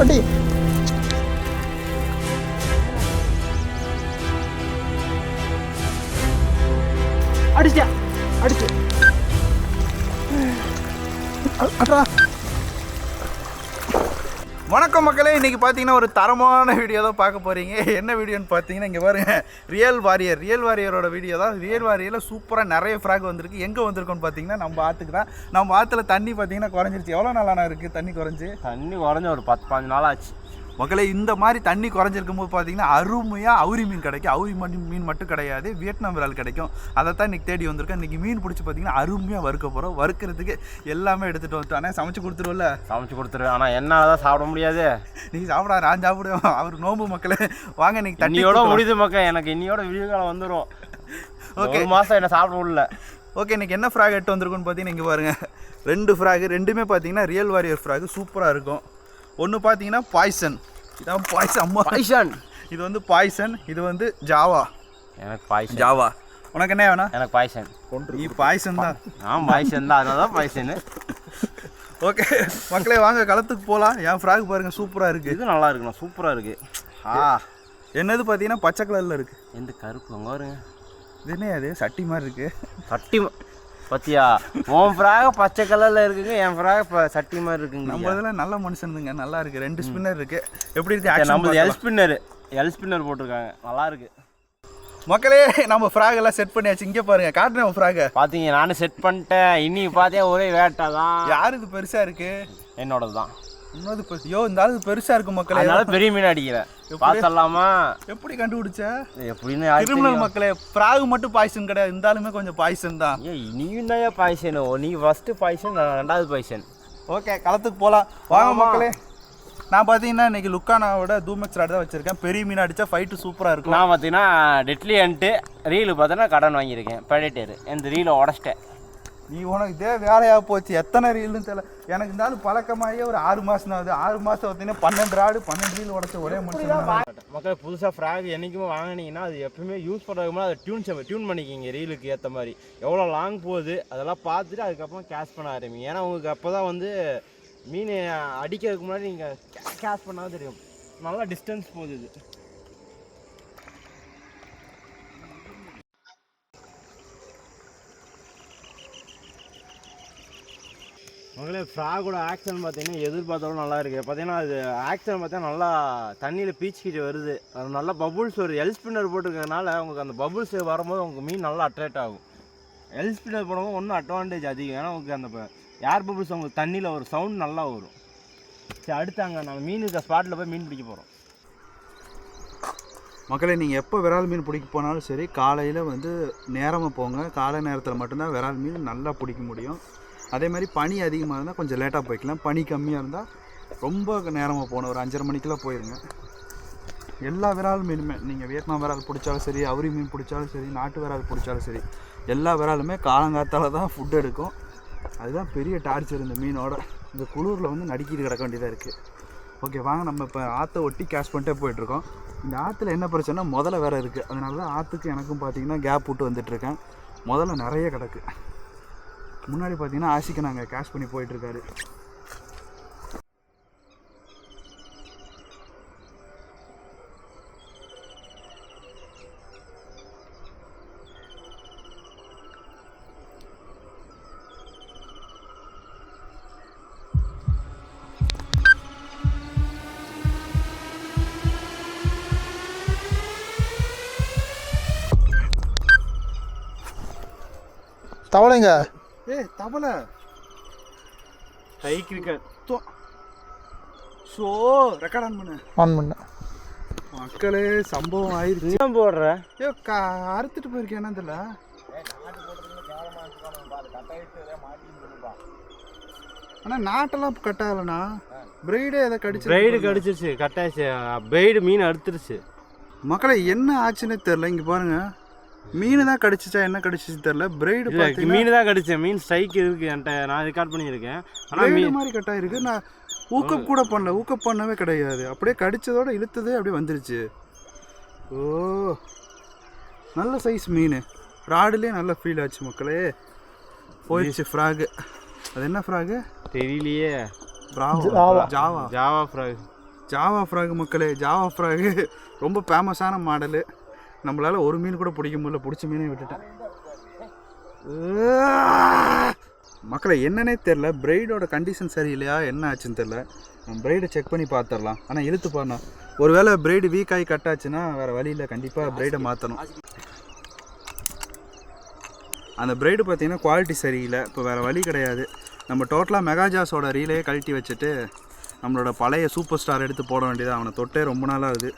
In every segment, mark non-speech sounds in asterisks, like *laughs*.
அடி இன்றைக்கி பார்த்தீங்கன்னா ஒரு தரமான வீடியோ தான் பார்க்க போகிறீங்க என்ன வீடியோன்னு பார்த்தீங்கன்னா இங்கே பாருங்கள் ரியல் வாரியர் ரியல் வாரியரோட வீடியோ தான். ரியல் வாரியரில் சூப்பராக நிறைய ஃப்ராக் வந்திருக்கு. எங்கே வந்திருக்கோன்னு பார்த்தீங்கன்னா நம்ம ஆற்றுக்கு தான். நம்ம ஆற்றுல தண்ணி பார்த்தீங்கன்னா குறைஞ்சிருச்சு. எவ்வளோ நாளான இருக்குது தண்ணி குறைஞ்சி? தண்ணி குறைஞ்ச ஒரு பத்து பதினஞ்சு நாள் ஆச்சு. மக்களே இந்த மாதிரி தண்ணி குறைஞ்சிருக்கும் போது பார்த்தீங்கன்னா அருமையாக அவுரி மீன் கிடைக்கும். அவுரி மண் மீன் மட்டும் கிடையாது வியட்நாம் விரால் கிடைக்கும். அதை தான் இன்றைக்கி தேடி வந்திருக்கேன். இன்றைக்கி மீன் பிடிச்சி பார்த்தீங்கன்னா அருமையாக வறுக்க போகிறோம் வறுக்கிறதுக்கு எல்லாமே எடுத்துகிட்டு வந்துட்டோம். ஆனால் சமைச்சு கொடுத்துருவோம்ல? சமைச்சு கொடுத்துருவேன். ஆனால் என்னால் தான் சாப்பிட முடியாது. நீ சாப்பிடா நான் சாப்பிடுவேன். அவர் நோம்பு மக்களே. வாங்க இன்னைக்கு தண்ணி இன்னியோட முடியுது மக்கள். எனக்கு இன்னியோட விடிய காலம் வந்துடும். *laughs* ஒரு மாதம் என்ன சாப்பிட முடியல ஓகே இன்னைக்கு என்ன ஃப்ராக் எடுத்து வந்திருக்குன்னு பார்த்தீங்கன்னா இங்கே பாருங்க. ரெண்டு ஃப்ராக் ரெண்டுமே பார்த்தீங்கன்னா ரியல் வாரியர் ஃப்ராக். சூப்பராக இருக்கும். ஒன்று பார்த்தீங்கன்னா பாய்சன். இதான் பாய்சன் அம்மா. பாய்சன். இது வந்து பாய்சன் இது வந்து ஜாவா. எனக்கு பாய்சன். ஜாவா. உனக்கு என்ன வேணா எனக்கு பாய்சன். நீ பாய்சன் தான். நான் பாய்சன் தான் அதனால தான் பாய்சன் ஓகே மக்களே வாங்க களத்துக்கு போகலாம் என் ஃப்ராக் பாருங்க சூப்பராக இருக்குது இது நல்லா இருக்குண்ணா சூப்பராக இருக்கு. ஆ. என்னது பார்த்தீங்கன்னா பச்சை கலரில் இருக்குது எந்த கருப்பு அங்கே வருங்க இது என்ன அது சட்டி மாதிரி இருக்குது சட்டி பத்தியா? உன் ஃப்ராக பச்சை கலரில் இருக்குங்க என் ஃப்ராக இப்போ சட்டி மாதிரி இருக்குங்க நம்ம இதில் நல்ல மனுஷனுங்க நல்லா இருக்குது ரெண்டு ஸ்பின்னர் இருக்குது எப்படி இருக்கு நம்மளது எல். ஸ்பின்னர் எல் ஸ்பின்னர் போட்டிருக்காங்க. நல்லா இருக்கு. மக்களே நம்ம ஃப்ராக் எல்லாம் செட் பண்ணியாச்சு. இங்கே பாருங்க காட்டுறேன் ஃப்ராக பார்த்தீங்க நானும் செட் பண்ணிட்டேன். இன்னைக்கு பார்த்தேன் ஒரே வேட்டை தான் யார் இது பெருசா இருக்கு? என்னோடது தான் இன்னொரு பெருசு யோ இந்த ஆளு பெருசா இருக்கு மக்களே. அதனால பெரிய மீன் அடிக்கிறேன் பார்த்தலாமா எப்படி கண்டுபிடிச்ச? எப்படின்னு கிரிமினல்? மக்களே ஃப்ராக் மட்டும் பாய்சன் கிடையாது. இந்த ஆளுமே கொஞ்சம் பாய்சன் தான். ஏய் நீயும் தான் பாய்சன்? நீ ஃபர்ஸ்ட் பாய்சன் நான் ரெண்டாவது பாய்சன். ஓகே களத்துக்கு போகலாம் வாங்க. மக்களே. நான் பார்த்தீங்கன்னா இன்னைக்கு லுக்கானாவோட தூமெக்ஸ் ராடு தான் வச்சிருக்கேன். பெரிய மீன் அடிச்சா ஃபைட்டு சூப்பராக இருக்கும். நான் பார்த்தீங்கன்னா டெட்லியன்ட்டு ரீலு பார்த்தோன்னா கடன் வாங்கியிருக்கேன். ப்ரெடேட்டர் இந்த ரீலை உடச்சிட்டேன். நீ உனக்கு இதே வேலையாக போச்சு எத்தனை ரீல்னு தெரியல. எனக்கு இந்த ஆளு பழக்கமாகி ஒரு ஆறு மாதம் ஆகுது. ஆறு மாதம் பார்த்தீங்கன்னா பன்னெண்டு ராடு பன்னெண்டு ரீல் உடச்ச ஒரே மனுஷன்? மக்கள் புதுசாக ஃப்ராக் என்றைக்குமே வாங்கினீங்கன்னா அது எப்பவுமே யூஸ் பண்ணுறதுக்கு முன்னாடி அதை டியூன் டியூன் பண்ணிக்கிங்க ரீலுக்கு ஏற்ற மாதிரி. எவ்வளோ லாங் போகுது அதெல்லாம் பார்த்துட்டு அதுக்கப்புறம் கேஷ் பண்ண ஆரம்பிங்க. ஏன்னா உங்களுக்கு அப்போ தான் வந்து மீன் அடிக்கிறதுக்கு முன்னாடி நீங்கள் கேஷ் பண்ணால் தெரியும். நல்லா டிஸ்டன்ஸ் போகுது இது. மகளே ஃப்ராகோட ஆக்ஷன் பார்த்தீங்கன்னா எதிர்பார்த்தாலும் நல்லா இருக்குது பார்த்தீங்கன்னா அது ஆக்ஷன் பார்த்தா நல்லா தண்ணியில் பீச்சிக்கிட்டு வருது. அது நல்லா பபுள்ஸ் ஒரு எல் ஸ்பின்னர் போட்டிருக்கறனால உங்களுக்கு அந்த பபுள்ஸ் வரும்போது உங்களுக்கு மீன் நல்லா அட்ராக்ட் ஆகும். எல் ஸ்பின்னர் போடும்போது ஒன்றும் அட்வான்டேஜ் அதிகம். ஏன்னா உங்களுக்கு அந்த ஏர் பபுள்ஸ் உங்களுக்கு தண்ணியில் ஒரு சவுண்ட் நல்லா வரும். சரி அடுத்து அங்கே நம்ம மீன் இருக்க ஸ்பாட்டில் போய் மீன் பிடிக்க போகிறோம் மக்களே நீங்கள் எப்போ விரால் மீன் பிடிக்க போனாலும் சரி காலையில் வந்து நேரமாக போங்க. காலை நேரத்தில் மட்டும்தான் விரால் மீன் நல்லா பிடிக்க முடியும். அதே மாதிரி பனி அதிகமாக இருந்தால் கொஞ்சம் லேட்டாக போய்க்கலாம். பனி கம்மியாக இருந்தால் ரொம்ப நேரமாக போகணும் ஒரு அஞ்சரை மணிக்கெல்லாம் போயிருங்க. எல்லா விரால் மீனுமே நீங்கள் வியட்நாம் விரால் பிடிச்சாலும் சரி அவுரி மீன் பிடிச்சாலும் சரி நாட்டு விரால் பிடிச்சாலும் சரி எல்லா விராலுமே காலங்காத்தால் தான் ஃபுட் எடுக்கும். அதுதான் பெரிய டார்ச்சர் இந்த மீனோட. இந்த குளூரில் வந்து நடுக்கிட்டு கிடக்க வேண்டியதாக இருக்குது ஓகே வாங்க நம்ம இப்போ ஆற்றை ஒட்டி கேஷ் பண்ணிட்டே போயிட்டுருக்கோம். இந்த ஆற்றுல என்ன பிரச்சனைனா முதல்ல வேறு இருக்குது அதனால தான் ஆற்றுக்கு எனக்கும் பார்த்தீங்கன்னா கேப் விட்டு வந்துட்டுருக்கேன். முதல்ல நிறைய கிடக்கு. முன்னாடி பார்த்தீங்கன்னா ஆசிக்கு நாங்கள் கேஷ் பண்ணி போயிட்டுருக்காரு. தவளைங்க. தவளை ஹை கிரிக்கெட் ஷோ ரெக்கார்ட் ஆன் பண்ணு. ஆன் பண்ண. மக்களே சம்பவம் ஆயிடுச்சு. போடுற? ஏ கா அறுத்துட்டு போயிருக்கேன் என்ன தெரியல. ஆனால் நாட்டெல்லாம் கட் ஆகலண்ணா பிரைடே எதை கடிச்சு பிரைடு கடிச்சிருச்சு கட்டாச்சு பிரைடு மீன் அறுத்துருச்சு. மக்களே என்ன ஆச்சுன்னே தெரில இங்கே பாருங்க. மீன் தான் கடிச்சிச்சா என்ன கடிச்சிச்சு தெரில பிரைடு இல்லை மீன் தான் கடிச்சேன். மீன் ஸ்ட்ரைக் இருக்கு என்கிட்ட. நான் ரெக்கார்ட் பண்ணியிருக்கேன். ஆனால் பிரைடு மாதிரி கட் ஆயிருக்கு. நான் ஊக்கப் கூட பண்ணல. ஊக்கப் பண்ணவே கிடையாது. அப்படியே கடிச்சதோட இழுத்ததே அப்படியே வந்துருச்சு. ஓ நல்ல சைஸ் மீன். ராடுலேயே நல்ல ஃபீல் ஆச்சு மக்களே. போயிடுச்சு ஃப்ராகு அது என்ன ஃப்ராகு தெரியலையே. Bravo Java. Java Java frog Java frog மக்களே. ஜாவா ஃப்ராகு ரொம்ப ஃபேமஸான மாடலு நம்மளால் ஒரு மீன் கூட பிடிக்க முடியல. பிடிச்ச மீனே விட்டுட்டேன். மக்களை என்னன்னே தெரில பிரைடோட கண்டிஷன் சரியில்லையா? என்ன ஆச்சுன்னு தெரில நம்ம பிரைடை செக் பண்ணி பார்த்துடலாம். ஆனால் இழுத்து பாருணும் ஒருவேளை பிரைடு வீக் ஆகி கட் ஆச்சுன்னா வேறு வழியில் கண்டிப்பாக பிரைடை மாற்றணும் அந்த பிரைடு பார்த்தீங்கன்னா குவாலிட்டி சரியில்லை. இப்போ வேறு வழி கிடையாது. நம்ம டோட்டலாக மெகாஜாஸோட ரீலையே கழட்டி வச்சுட்டு நம்மளோட பழைய சூப்பர் ஸ்டார் எடுத்து போட வேண்டியது? அவனை தொட்டே ரொம்ப நாளாக ஆகுது.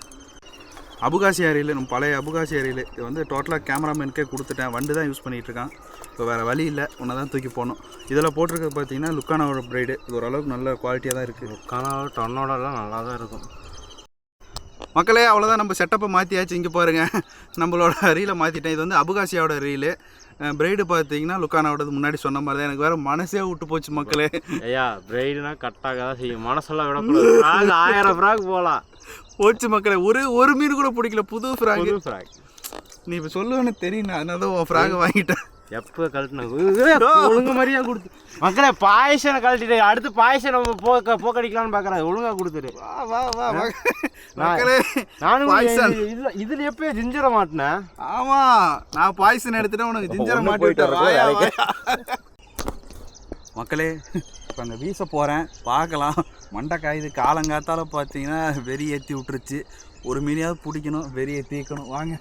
அபுகாசி அரியல் நம்ம பழைய அபுகாசி அரியல் இது வந்து டோட்டலாக கேமராமேனுக்கே கொடுத்துட்டேன். வண்டு தான் யூஸ் பண்ணிகிட்டு இருக்கான் இப்போ வேறு வழி இல்லை. உன்னை தான் தூக்கி போடணும். இதில் போட்டிருக்கிறது பார்த்தீங்கன்னா லுக்கானாவோட பிரைடு இது ஓரளவுக்கு நல்ல குவாலிட்டியாக தான் இருக்குது கனவு டொன்னோடலாம் நல்லா தான் இருக்கும். மக்களே அவ்வளோதான் நம்ம செட்டப்பை மாற்றியாச்சு இங்கே பாருங்கள் நம்மளோட ரீலை மாற்றிட்டேன் இது வந்து அபுகாசியாவோட ரீலு பிரைடு பார்த்தீங்கன்னா லுக்கானாவோடது முன்னாடி சொன்ன மாதிரி தான் எனக்கு வேறு மனசே விட்டு போச்சு மக்களே. ஐயா பிரைடுனா கட்டாக தான் செய்யும். மனசெல்லாம் விடக்கூடாது. ஆயிரம் ஃப்ராக் போகலாம் போச்சு மக்களே. ஒரு ஒரு மீன் கூட பிடிக்கல. புது ஃப்ராக் புது ஃப்ராக் நீ இப்போ சொல்லுவேன்னு தெரியும் நான் அதனால தான் உன் ஃப்ராகை வாங்கிட்டேன். எப்போ கழட்டின? ஒழுங்கு மாதிரியா கொடுத்து மக்களே பாயசனை கழட்டிட்டு அடுத்து பாயசனை போக்க போக்கடிக்கலாம்னு பார்க்குறேன் ஒழுங்கா கொடுத்துரு. வா வா வா. மக்களே நானும் இதுல இதுல எப்பயும் ஜிஞ்சிர மாட்டினேன் ஆமா. நான் பாய்சன் எடுத்துட்டேன். உனக்கு ஜிஞ்சரை மாட்டி. மக்களே இப்போ அங்கே வீச போகிறேன். பார்க்கலாம். மண்டை காயுது காலங்காத்தால பார்த்தீங்கன்னா வெறி ஏற்றி விட்டுருச்சு. ஒரு மீனையாவது பிடிக்கணும் வெறியை தீக்கணும் வாங்க.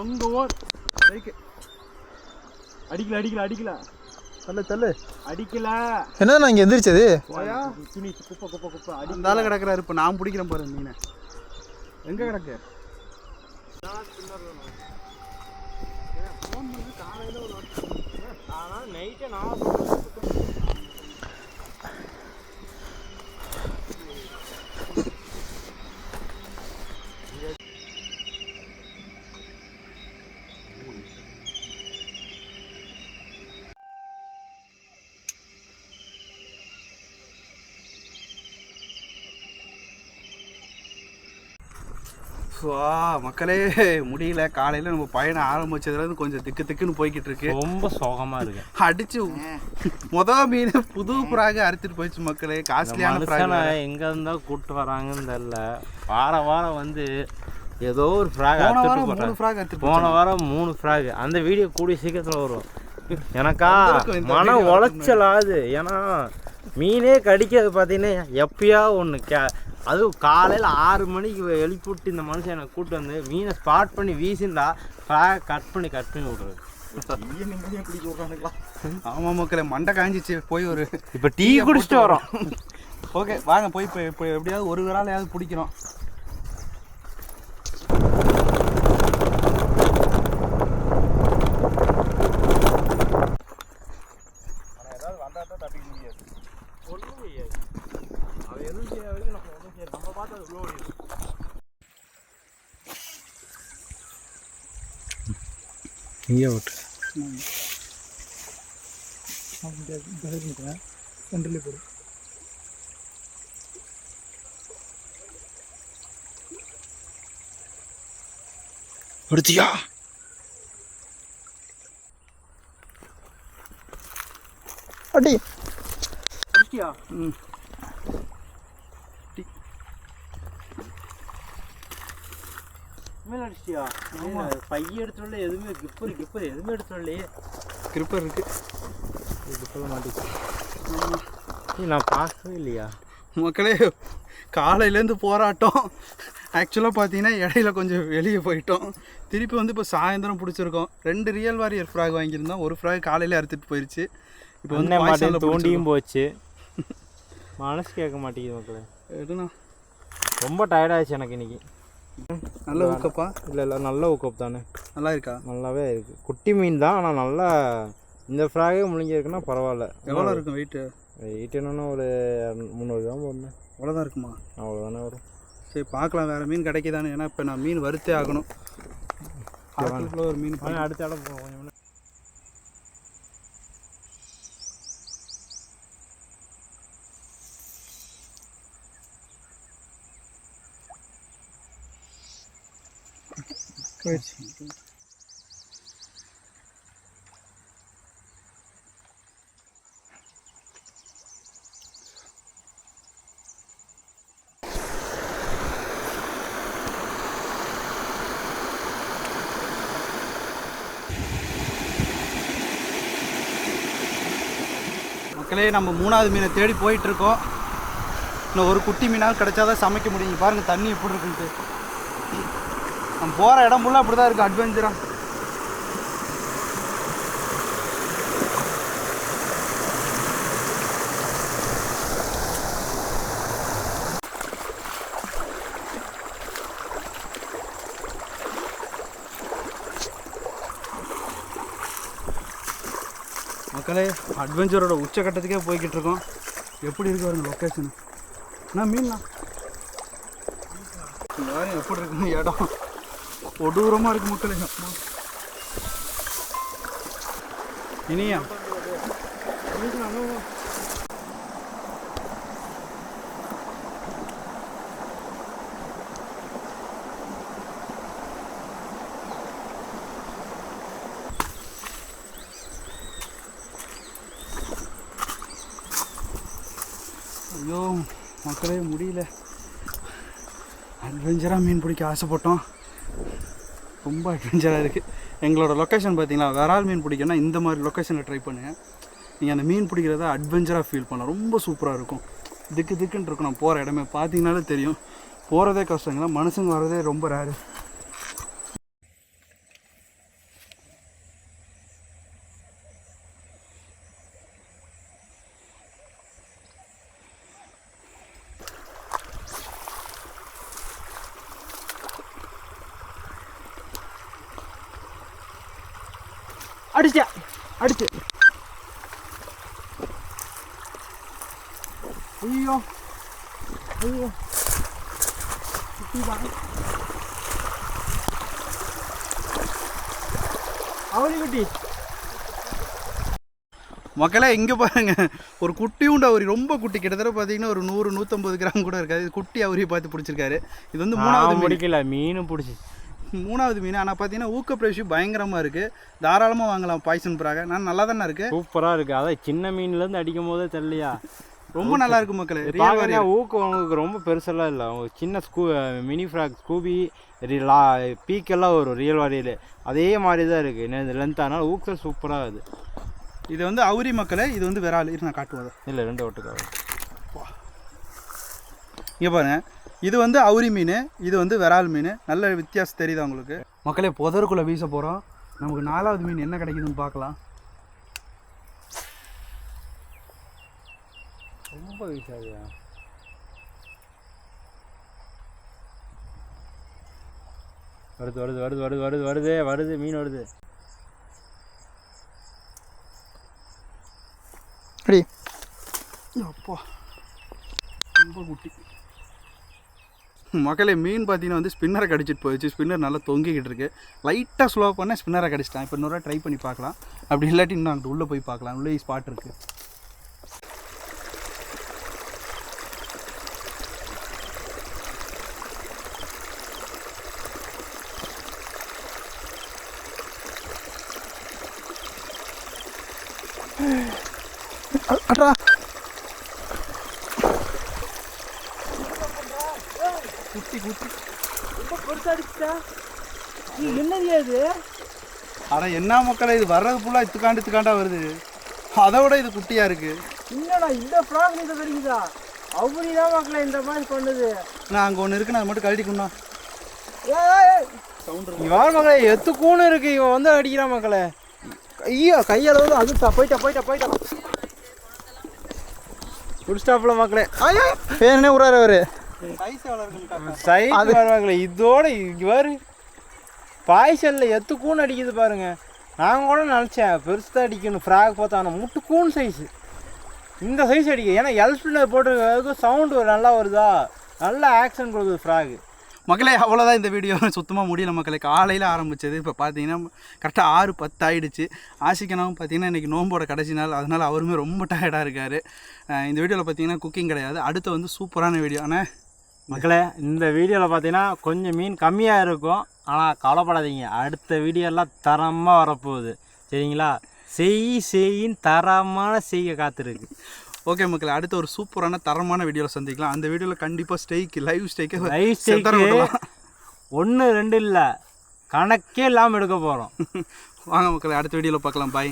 உங்க ஓர் அடிக்கல அடிக்கல அடிக்கல. தள்ளு தள்ளு. அடிக்கல. என்ன நான் இங்கே எந்திரிச்சது? குப்பை குப்பை குப்பை. அடிந்தால கிடக்குறாரு. இப்போ நான் பிடிக்கிறேன் பாரு மீனை. எங்க கிடக்கு? நைட்டே நான் வா மக்களே முடியல. காலையில் நம்ம பயணம் ஆரம்பிச்சதுலேருந்து கொஞ்சம் திக்கு திக்குன்னு போய்கிட்டு இருக்கு ரொம்ப சோகமா இருக்கு. அடிச்சு மொத மீன் புது பிராக அறுத்துட்டு போயிடுச்சு மக்களே. காஸ்ட்லியான பிராக எங்க இருந்தா கூட்டு வராங்கன்னு தெரியல. வார வாரம் வந்து ஏதோ ஒரு ஃப்ராக் போன அறுத்துட்டு வாரம் மூணு போறாங்க ஃப்ராக் அறுத்துட்டு போன வாரம் மூணு ஃப்ராக் அந்த வீடியோ கூடிய சீக்கிரத்துல வரும். எனக்கா மன video உளைச்சல் ஆகுது ஏன்னா மீனே கடிக்கிறது பார்த்தீங்கன்னா எப்பயா ஒன்று கே அதுவும் காலையில் ஆறு மணிக்கு எழுப்பி விட்டு இந்த மனுஷன் எனக்கு கூட்டு வந்து மீனை ஸ்பாட் பண்ணி வீசிண்டா ஃப்ராக் கட் பண்ணி கட் பண்ணி விட்றது *laughs* ஆமா மக்களே மண்டை காஞ்சிச்சு. போய் ஒரு இப்போ டீ குடிச்சிட்டு வரோம். *laughs* ஓகே வாங்க போய் இப்போ இப்போ எப்படியாவது ஒரு விராலையாவது பிடிக்கிறோம் ஒன்றும் செய்யாது அவன் எதுவும் செய்ய வரைக்கும் நம்ம ஒன்றும் செய்யாது நம்ம பார்த்து அது உள்ள ஓடிடும் இங்கே விட்டு சென்ட்ரலே எடுத்தியா அடி. அடிச்சிட்டியா? ம். அடிச்சிட்டியா பைய எதுவுமே கிப்பர் கிப்பர் எதுவுமே எடுத்தோடலையே. கிரிப்பர் இருக்கு. கிப்பர் மாட்டேன் நான் பார்க்கவே இல்லையா? மக்களே காலையிலேருந்து போராட்டம். ஆக்சுவலாக பார்த்தீங்கன்னா இடையில கொஞ்சம் வெளியே போயிட்டோம். திருப்பி வந்து இப்போ சாயந்தரம் பிடிச்சிருக்கோம். ரெண்டு ரியல் வாரியர் ஃப்ராக் வாங்கியிருந்தோம். ஒரு ஃப்ராக் காலையில அறுத்துட்டு போயிடுச்சு இப்போ வந்து தோண்டியும் போச்சு. மனசு கேட்க மாட்டேங்குது மக்களே. எடுண்ணா ரொம்ப டயர்டாயிடுச்சு எனக்கு இன்னைக்கு. நல்ல ஊக்கப்பா? இல்லை இல்லை நல்ல ஊக்கப் தானே. நல்லா இருக்கா நல்லாவே இருக்குது குட்டி மீன் தான் ஆனால் நல்லா இந்த ஃப்ராகே முழுங்கிருக்குன்னா பரவாயில்ல. எவ்வளோ இருக்கும் வெயிட்டு வெயிட் என்னன்னா ஒரு முந்நூறு கிராம் போடணும் அவ்வளோதான் இருக்குமா? அவ்வளோதானே வரும். சரி பார்க்கலாம். வேறு மீன் கிடைக்குதானே ஏன்னா இப்போ நான் மீன் வறுத்தே ஆகணும். ஒரு மீன் அடுத்த இடம் போவோம் போயிடுச்சு மக்களே நம்ம மூணாவது மீனை தேடி போயிட்டு இருக்கோம். இன்னும் ஒரு குட்டி மீனாக கிடைச்சாதான் சமைக்க முடியும். பாருங்க தண்ணி எப்படி இருக்குன்ட்டு. நம்ம போகிற இடம் ஃபுல்லாக அப்படி தான் இருக்குது அட்வென்ச்சராக மக்களே அட்வென்ச்சரோட உச்சக்கட்டத்துக்கே போய்கிட்டு இருக்கோம். எப்படி இருக்கு பாருங்க லொக்கேஷன் என்ன மீன்ண்ணா எப்படி இருக்குன்னு இடம்? கொடூரமாக இருக்கு மக்களே. அம்மா. இனியா. ஐயோ மக்களே முடியல. அட்வென்ச்சராக மீன் பிடிக்க ஆசைப்பட்டோம். ரொம்ப அட்வென்ச்சராக இருக்குது எங்களோட லொக்கேஷன் பார்த்தீங்கன்னா விரால் மீன் பிடிக்கணும்னா இந்த மாதிரி லொக்கேஷனில் ட்ரை பண்ணுங்கள் நீங்கள் அந்த மீன் பிடிக்கிறத அட்வென்ச்சராக ஃபீல் பண்ணலாம். ரொம்ப சூப்பராக இருக்கும். திக்கு திக்குன்னு இருக்கும். நான் போகிற இடமே பார்த்தீங்கனாலே தெரியும். போகிறதே கஷ்டங்களா மனுஷங்க வர்றதே ரொம்ப ரேரு அடிச்சா அடிச்சு. ஐயோ. ஐயோ. அவளி குட்டி. மக்களே இங்கே பாருங்க. ஒரு குட்டியுண்டு அவரி. ரொம்ப குட்டி. கிட்டத்தட்ட பார்த்தீங்கன்னா ஒரு நூறு நூற்றம்பது கிராம் கூட இருக்காது. இது குட்டி அவரி பார்த்து பிடிச்சிருக்காரு. இது வந்து மூணாவது மீன். முடிக்கல. மீனும் பிடிச்சி. மூணாவது மீன். ஆனால் பார்த்தீங்கன்னா ஊக்க பிரேஷி பயங்கரமாக இருக்குது தாராளமாக வாங்கலாம். பாய்சன் பிராக நான் நல்லா தானே இருக்கு? சூப்பராக இருக்குது அதான் சின்ன மீன்லேருந்து அடிக்கும் போதே தெரியலையா? ரொம்ப நல்லா இருக்கு மக்களே. ஊக்கம் உங்களுக்கு ரொம்ப பெருசெல்லாம் இல்லை. அவங்க சின்ன ஸ்கூ மினி ஃப்ராக் ஸ்கூபி லா பீக்கெல்லாம் வரும் ரியல் வாரியல் அதே மாதிரி தான் இருக்குது லென்த் ஆனால் ஊக்கம் சூப்பராக இது இது வந்து அவுரி மக்களே. இது வந்து விரால் இரு நான் காட்டுவது. இல்லை ரெண்டு ஒட்டுக்காக இங்கே பாருங்க. இது வந்து அவுரி மீன் இது வந்து விரால் மீன். நல்ல வித்தியாசம் தெரியுதா உங்களுக்கு? மக்களே புதருக்குள்ளே வீச போகிறோம் நமக்கு நாலாவது மீன் என்ன கிடைக்குதுன்னு பார்க்கலாம். ரொம்ப வீசாதியா வருது வருது வருது வருது வருது வருது வருது மீன் வருது. அப்பா ரொம்ப குட்டி. மக்களே மீன் பார்த்தீங்கன்னா வந்து ஸ்பின்னரை கடிச்சிட்டு போயிடுச்சு. ஸ்பின்னர் நல்லா தொங்கிக்கிட்டு இருக்கு. லைட்டாக ஸ்லோ பண்ண ஸ்பின்னரை கடிச்சிட்டான். இப்போ இன்னொரு ட்ரை பண்ணி பார்க்கலாம். அப்படி இல்லாட்டி இன்னும் அங்கிட்டு உள்ளே போய் பார்க்கலாம். உள்ளே ஸ்பாட் இருக்கு. அட்ரா குட்டி குட்டி என்னது அது? அட என்ன மக்களே இது வர்றது ஃபுல்லாக இத்துக்காண்டு இத்துக்காண்டா வருது. அதை விட இது குட்டியாக இருக்குது என்னடா இந்த ஃப்ராக் நீங்க தெரியுதா அவரிதான் மக்களே இந்த மாதிரி பண்ணுது? நான் அங்கே ஒன்று இருக்கு நான் மட்டும் கழட்டிக்கணும் இவன் மக்களே எத்து கூணு இருக்கு. இவன் வந்து அடிக்கிறான் மக்களே. ஐயோ கையளவு அது போயிட்டா போயிட்டா போயிட்டா. ஃபுல் ஸ்டாப்ல மக்களே. ஐயோ. பேருனே உறாரு அவரு. சைஸ் சைடு வருவாங்களே இதோட இவர் பாய்ச்சல்ல எத்து கூன் அடிக்குது பாருங்க. நான் கூட நினச்சேன் பெருசாக அடிக்கணும் ஃப்ராக் பார்த்தா ஆனால் முட்டு கூன் சைஸு இந்த சைஸ் அடிக்க. ஏன்னா எல்ஸ்பின்னர் போட்டு சவுண்டு நல்லா வருதா? நல்ல ஆக்ஷன் கொடுக்குது ஃப்ராக் மக்களே அவ்வளோதான் இந்த வீடியோ சுத்தமாக முடியல மக்களே. காலையில் ஆரம்பிச்சது இப்போ பார்த்தீங்கன்னா கரெக்டாக ஆறு பத்து ஆயிடுச்சு. ஆசிக்கனாவும் பார்த்தீங்கன்னா இன்றைக்கி நோம்போட கடைசி நாள். அதனால் அவருமே ரொம்ப டயர்டாக இருக்கார். இந்த வீடியோவில் பார்த்தீங்கன்னா குக்கிங் கிடையாது. அடுத்து வந்து சூப்பரான வீடியோ ஆனால் மக்களே இந்த வீடியோவில் பார்த்தீங்கன்னா கொஞ்சம் மீன் கம்மியாக இருக்கும். ஆனால் கவலைப்படாதீங்க. அடுத்த வீடியோலாம் தரமாக வரப்போகுது. சரிங்களா? செய் செய்யின் தரமான செய்ய காத்திருக்கு. ஓகே மக்களே அடுத்து ஒரு சூப்பரான தரமான வீடியோவில் சந்திக்கலாம். அந்த வீடியோவில் கண்டிப்பாக ஸ்டேக்கு லைவ் ஸ்டேக்கு லைஃப் ஸ்டைக்கு ஒன்று ரெண்டு இல்லை. கணக்கே இல்லாமல் எடுக்க போகிறோம் *laughs* வாங்க மக்களே அடுத்த வீடியோவில் பார்க்கலாம் பாய்